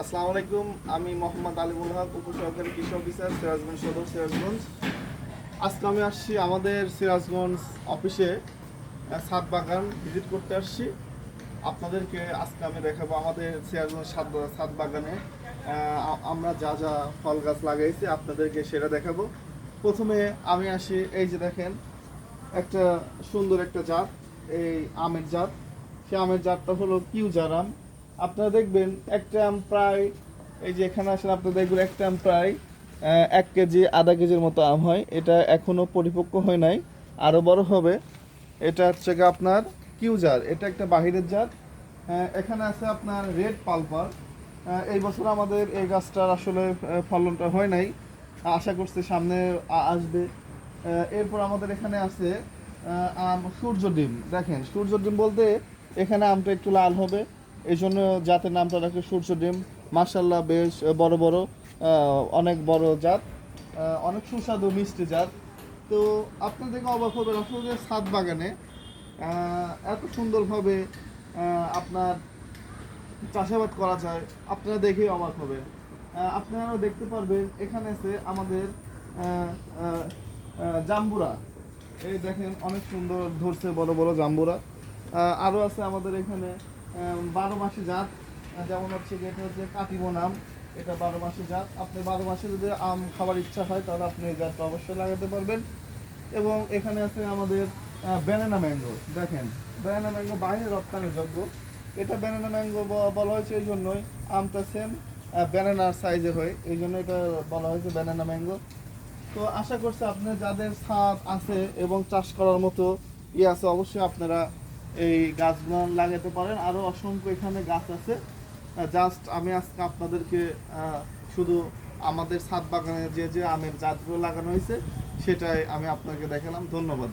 আসসালামু আলাইকুম, আমি মোহাম্মদ আলিমুল হক, উপসহকারী কৃষি অফিসার, সিরাজগঞ্জ সদর, সিরাজগঞ্জ। আজকে আমি আসছি আমাদের সিরাজগঞ্জ অফিসে ছাদ বাগান ভিজিট করতে আসছি। আপনাদেরকে আজকে আমি দেখাবো আমাদের সিরাজগঞ্জ ছাদ ছাদ বাগানে আমরা যা যা ফল গাছ লাগাইছি, আপনাদেরকে সেটা দেখাবো। প্রথমে আমি আসি, এই যে দেখেন, একটা সুন্দর একটা জাত, এই আমের জাত। সেই আমের জাতটা হলো কিউজার আম। আপনারা দেখবেন একটা আম প্রায়, এই যে এখানে আসলে আপনারা দেখবেন একটা আম প্রায় এক কেজি, আধা কেজির মতো আম হয়। এটা এখনও পরিপক্ক হয় নাই। আরও বড় হবে। এটা হচ্ছে আপনার কিউজার এটা একটা বাহিরের জাত এখানে আছে আপনার রেড পালপার। এই বছর আমাদের এই গাছটার আসলে ফলনটা হয় নাই। আশা করছি সামনে আসবে। এরপর আমাদের এখানে আছে আম সূর্য ডিম। দেখেন, সূর্য ডিম বলতে এখানে আমটা একটু লাল হবে। এই জন্য জাতের নামটা রাখে সূর্য ডিম। মার্শাল্লাহ বেশ বড় বড় অনেক বড় জাত অনেক সুস্বাদু মিষ্টি জাত। তো আপনার দেখে অবাক হবেন আসলে সাত বাগানে এত সুন্দরভাবে আপনার চাষাবাদ করা যায়, আপনারা দেখেই অবাক হবে আপনারাও দেখতে পারবেন, এখানে আছে আমাদের জাম্বুরা। এই দেখেন, অনেক সুন্দর ধরছে বড় বড় জাম্বুরা। আরও আছে আমাদের এখানে বারো মাসে জাত যেমন হচ্ছে এটা হচ্ছে কাটিমন নাম, এটা বারো মাসি জাত। আপনি বারো মাসে যদি আম খাবার ইচ্ছা হয়, তাহলে আপনি এই জাতটা অবশ্যই লাগাতে পারবেন। এবং এখানে আছে আমাদের ব্যানানা ম্যাঙ্গো দেখেন ব্যানানা ম্যাঙ্গো বাইরে রপ্তানিযোগ্য এটা ব্যানানা ম্যাঙ্গো বলা হয়েছে এই জন্যই আমটা সেম ব্যানানার সাইজে হয়। এই জন্য এটা বলা হয়েছে ব্যানানা ম্যাঙ্গো তো আশা করছি আপনার যাদের ছাদ আছে এবং চাষ করার মতো ইয়ে আছে, অবশ্যই আপনারা এই গাছগুলো লাগাতে পারেন। আরও অসংখ্য এখানে গাছ আছে। জাস্ট আমি আজকে আপনাদেরকে শুধু আমাদের ছাদ বাগানে যে যে আমের জাতগুলো লাগানো হয়েছে, সেটাই আমি আপনাকে দেখালাম। ধন্যবাদ।